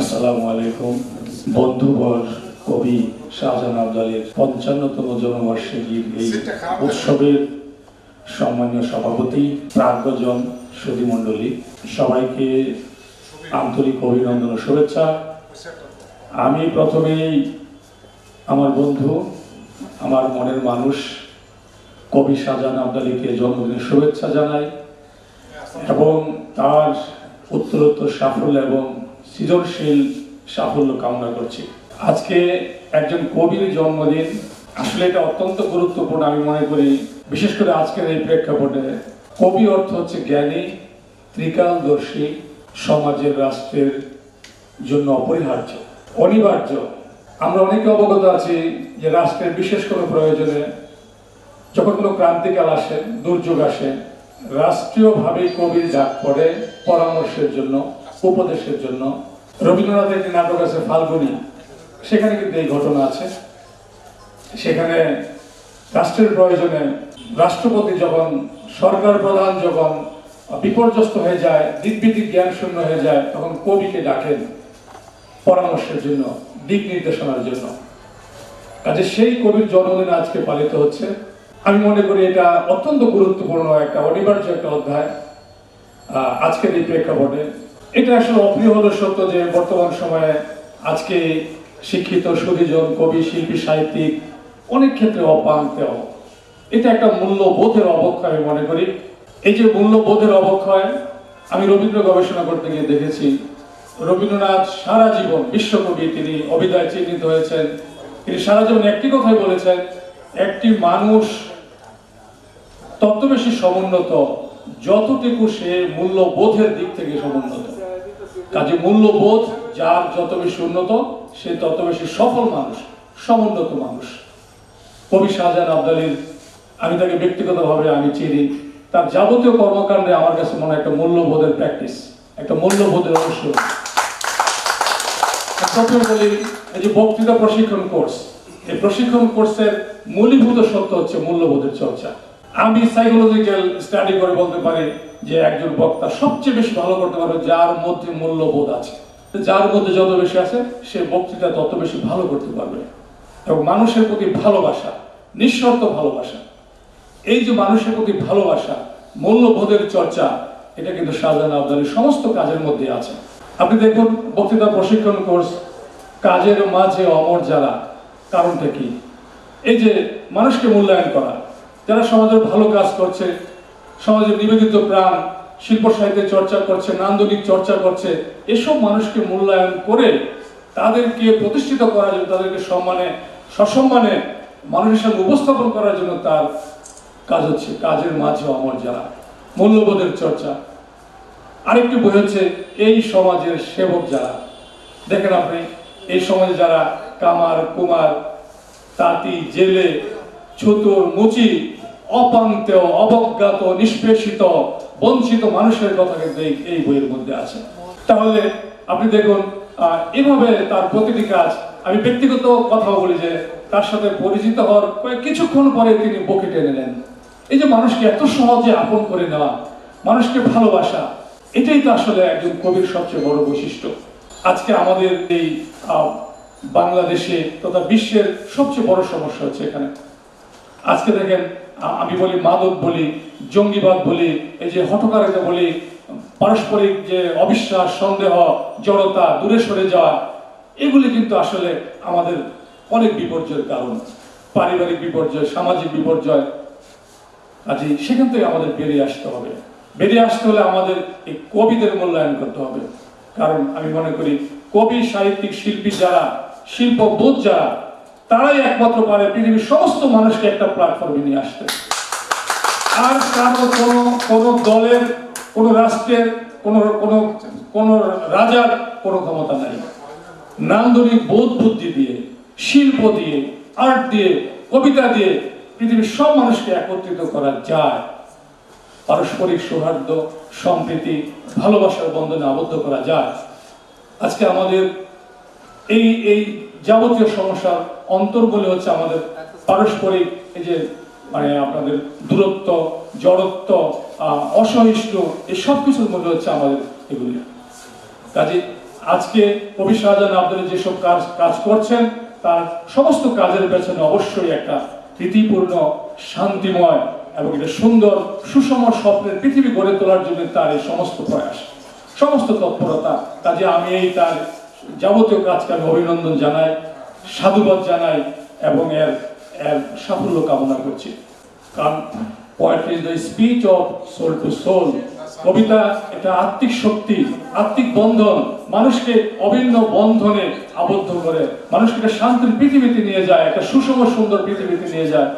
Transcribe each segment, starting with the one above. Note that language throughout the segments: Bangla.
আসসালামু আলাইকুম। বন্ধুবর কবি শাহজাহান আবদালের পঞ্চান্নতম জন্মবার্ষিকীর এই উৎসবের সম্মানীয় সভাপতি, প্রাজ্ঞজন সুধীমণ্ডলী সবাইকে আন্তরিক অভিনন্দন ও শুভেচ্ছা। আমি প্রথমেই আমার বন্ধু, আমার মনের মানুষ কবি শাহজাহান আবদালিকে জন্মদিনের শুভেচ্ছা জানাই এবং তার উত্তরোত্তর সাফল্য এবং সৃজনশীল সাফল্য কামনা করছি। আজকে একজন কবির জন্মদিন, আসলে এটা অত্যন্ত গুরুত্বপূর্ণ আমি মনে করি, বিশেষ করে আজকের এই প্রেক্ষাপটে। কবি অর্থ হচ্ছে জ্ঞানী, ত্রিকালদর্শী, সমাজের রাষ্ট্রের জন্য অপরিহার্য, অনিবার্য। আমরা অনেকে অবগত আছি যে রাষ্ট্রের বিশেষ কোনো প্রয়োজনে যখন কোনো ক্রান্তিকাল আসে, দুর্যোগ আসে, রাষ্ট্রীয়ভাবে কবির ডাক পড়ে পরামর্শের জন্য। উপদেশের জন্য রবীন্দ্রনাথের একটি নাটক আছে ফাল্গুনি, সেখানে কিন্তু এই ঘটনা আছে। সেখানে রাষ্ট্রের প্রয়োজনে রাষ্ট্রপতি যখন, সরকার প্রধান যখন বিপর্যস্ত হয়ে যায়, দিকবিদিক জ্ঞান শূন্য হয়ে যায়, তখন কবিকে ডাকেন পরামর্শের জন্য, দিক নির্দেশনার জন্য। কাজে সেই কবির জন্মদিন আজকে পালিত হচ্ছে। আমি মনে করি এটা অত্যন্ত গুরুত্বপূর্ণ একটা অনিবার্য একটা অধ্যায় আজকের এই প্রেক্ষাপটে। এটা আসলে অপ্রিয় হলো সত্য যে বর্তমান সময়ে আজকে শিক্ষিত সুদীজন কবি, শিল্পী, সাহিত্যিক অনেক ক্ষেত্রে অপাঙ্কেও এটা একটা মূল্যবোধের অবক্ষয় আমি মনে করি। এই যে মূল্যবোধের অবক্ষয় আমি রবীন্দ্র গবেষণা করতে গিয়ে দেখেছি। রবীন্দ্রনাথ সারা জীবন বিশ্বকবি, তিনি অভিধায় চিহ্নিত হয়েছেন। তিনি সারা জীবন একটি কথাই বলেছেন, একটি মানুষ তত বেশি সমুন্নত, যতটুকু সে মূল্যবোধের দিক থেকে সমুন্নত। কাজে মূল্যবোধ, যার যত বেশি উন্নত, সে তত বেশি সফল মানুষ, সমুন্নত মানুষ। কবি শাহজাহান আবদালির আমি তাকে ব্যক্তিগতভাবে আমি চিনি। তার যাবতীয় কর্মকাণ্ডে আমার কাছে মনে একটা মূল্যবোধের প্র্যাকটিস একটা মূল্যবোধের প্রথমে বলি এই যে বক্তৃতা প্রশিক্ষণ কোর্স এই প্রশিক্ষণ কোর্সের মূলীভূত সত্য হচ্ছে মূল্যবোধের চর্চা। আমি সাইকোলজিক্যাল স্টাডি করে বলতে পারি যে একজন বক্তা সবচেয়ে বেশি ভালো করতে পারবে যার মধ্যে মূল্যবোধ আছে। যার মধ্যে যত বেশি আছে, সে বক্তৃতা তত বেশি ভালো করতে পারবে। এবং মানুষের প্রতি ভালোবাসা, নিঃশর্ত ভালোবাসা, এই যে মানুষের প্রতি ভালোবাসা, মূল্যবোধের চর্চা, এটা কিন্তু শাহজাহান আবদালের সমস্ত কাজের মধ্যে আছে। আপনি দেখুন, বক্তৃতা প্রশিক্ষণ কোর্স, কাজের মাঝে অমর যারা, কারণটা কি? এই যে মানুষকে মূল্যায়ন করা যারা সমাজের ভালো কাজ করছে, সমাজের নিবেদিত প্রাণ, শিল্প সাহিত্যের চর্চা করছে, নান্দনিক চর্চা করছে, এসব মানুষকে মূল্যায়ন করে তাদেরকে প্রতিষ্ঠিত করার জন্য, তাদেরকে সম্মানে, সসম্মানে মানুষের সামনে উপস্থাপন করার জন্য তার কাজ হচ্ছে, কাজের মাঝে অমর যারা। মূল্যবোধের চর্চা। আরেকটি বই হচ্ছে, এই সমাজের সেবক যারা। দেখেন আপনি, এই সমাজে যারা কামার, কুমার, তাঁতি, জেলে মুচি অবজ্ঞাত, নিষ্পেষিত, বঞ্চিত মানুষের কথা কিন্তু এই- বইয়ের মধ্যে আছে। তাহলে আপনি দেখুন এভাবে তার প্রতিটি কাজ, আমি ব্যক্তিগত কথা বলি যে তার সাথে পরিচিত হওয়ার কয়েক কিছুক্ষণ পরে তিনি বকে টেনে নেন। এই যে মানুষকে এত সহজে আপন করে নেওয়া, মানুষকে ভালোবাসা, এটাই তো আসলে একজন কবির সবচেয়ে বড় বৈশিষ্ট্য। আজকে আমাদের এই বাংলাদেশে তথা বিশ্বের সবচেয়ে বড় সমস্যা হচ্ছে এখানে। আজকে দেখেন আমি বলি মাদক বলি, জঙ্গিবাদ বলি, এই যে হটকারিতা বলি, পারস্পরিক যে অবিশ্বাস, সন্দেহ, জড়তা, দূরে সরে যাওয়া, এগুলি কিন্তু আসলে আমাদের অনেক বিপর্যয়ের কারণ। পারিবারিক বিপর্যয়, সামাজিক বিপর্যয়। কাজে সেখান থেকে আমাদের বেরিয়ে আসতে হবে। বেরিয়ে আসতে হলে আমাদের এই কবিদের মূল্যায়ন করতে হবে। কারণ আমি মনে করি, কবি, সাহিত্যিক, শিল্পী যারা, শিল্পবোধ যারা তারাই একমাত্র পারে পৃথিবীর সমস্ত মানুষকে একটা প্ল্যাটফর্মে নিয়ে আসতে। আর কারও কোনো কোনো দলের, কোনো রাষ্ট্রের, কোনো কোনো কোনো রাজার কোনো ক্ষমতা নাই। নান্দনিক বোধ বুদ্ধি দিয়ে, শিল্প দিয়ে, আর্ট দিয়ে, কবিতা দিয়ে পৃথিবীর সব মানুষকে একত্রিত করা যায়। পারস্পরিক সৌহার্দ্য, সম্প্রীতি, ভালোবাসার বন্ধনে আবদ্ধ করা যায়। আজকে আমাদের এই এই যাবতীয় সমস্যার অন্তর্বলে হচ্ছে আমাদের পারস্পরিক এই যে মানে আপনাদের দূরত্ব, জড়ত্ব অসহিষ্ণু, এই সব কিছুর মধ্যে হচ্ছে আমাদের এগুলি। কাজে আজকে কবি শাহজাহান আব্দুল যেসব কাজ কাজ করছেন, তার সমস্ত কাজের পেছনে অবশ্যই একটা প্রীতিপূর্ণ, শান্তিময় এবং এটা সুন্দর, সুষম স্বপ্নের পৃথিবী গড়ে তোলার জন্য তার এই সমস্ত প্রয়াস, সমস্ত তৎপরতা। কাজে আমি এই তার যাবতীয় কাজকে আমি অভিনন্দন জানাই, সাধুবাদ জানাই এবং এর এর সাফল্য কামনা করছি। কারণ poetry is the speech of soul to soul কবিতা এটা আত্মিক শক্তি, আত্মিক বন্ধন, মানুষকে অভিন্ন বন্ধনে আবদ্ধ করে, মানুষকে একটা শান্তির পৃথিবীতে নিয়ে যায়, একটা সুষম সুন্দর পৃথিবীতে নিয়ে যায়।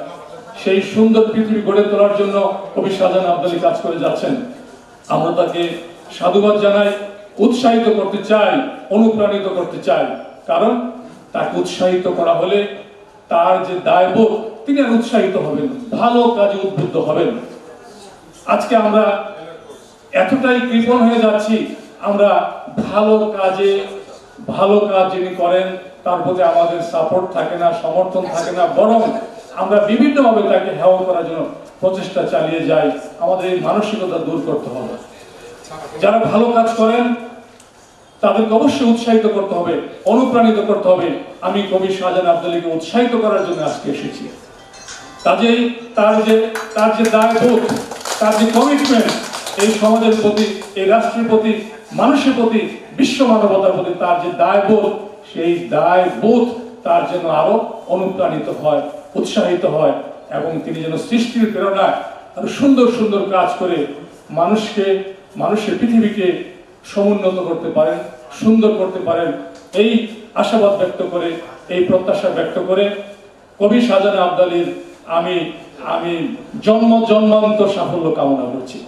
সেই সুন্দর পৃথিবী গড়ে তোলার জন্য কবি শাহজাহান আব্দালি কাজ করে যাচ্ছেন। আমরা তাকে সাধুবাদ জানাই উৎসাহিত করতে চাই অনুপ্রাণিত করতে চাই কারণ তাকে উৎসাহিত করা হলে তার যে দায়বোধ, তিনি আর উৎসাহিত হবেন ভালো কাজে উদ্বুদ্ধ হবেন। আজকে আমরা এতটাই কৃপণ হয়ে যাচ্ছি, আমরা ভালো কাজে, ভালো কাজ যিনি করেন, তার প্রতি আমাদের সাপোর্ট থাকে না, সমর্থন থাকে না, বরং আমরা বিভিন্নভাবে তাকে হেওয়া করার জন্য প্রচেষ্টা চালিয়ে যাই। আমাদের এই মানসিকতা দূর করতে হবে। যারা ভালো কাজ করেন তাদেরকে অবশ্যই উৎসাহিত করতে হবে, অনুপ্রাণিত করতে হবে। আমি কবি শাহজাহান আব্দুল্লিকে উৎসাহিত করার জন্য আজকে এসেছি। কাজেই তার যে তার যে দায়বোধ, তার যে কমিটমেন্ট এই সমাজের প্রতি, এই রাষ্ট্রের প্রতি, মানুষের প্রতি, বিশ্ব মানবতার প্রতি তার যে দায়বোধ, সেই দায়বোধ তার যেন আরও অনুপ্রাণিত হয়, উৎসাহিত হয় এবং তিনি যেন সৃষ্টির প্রেরণায় আরও সুন্দর সুন্দর কাজ করে মানুষকে, মানুষের পৃথিবীকে সমুন্নত করতে পারেন। সুন্দর করতে পারেন। এই আশাবাদ ব্যক্ত করে, এই প্রত্যাশা ব্যক্ত করে কবি সাজানা আবদালির আমি আমি জন্ম জন্মান্তর সাফল্য কামনা করছি।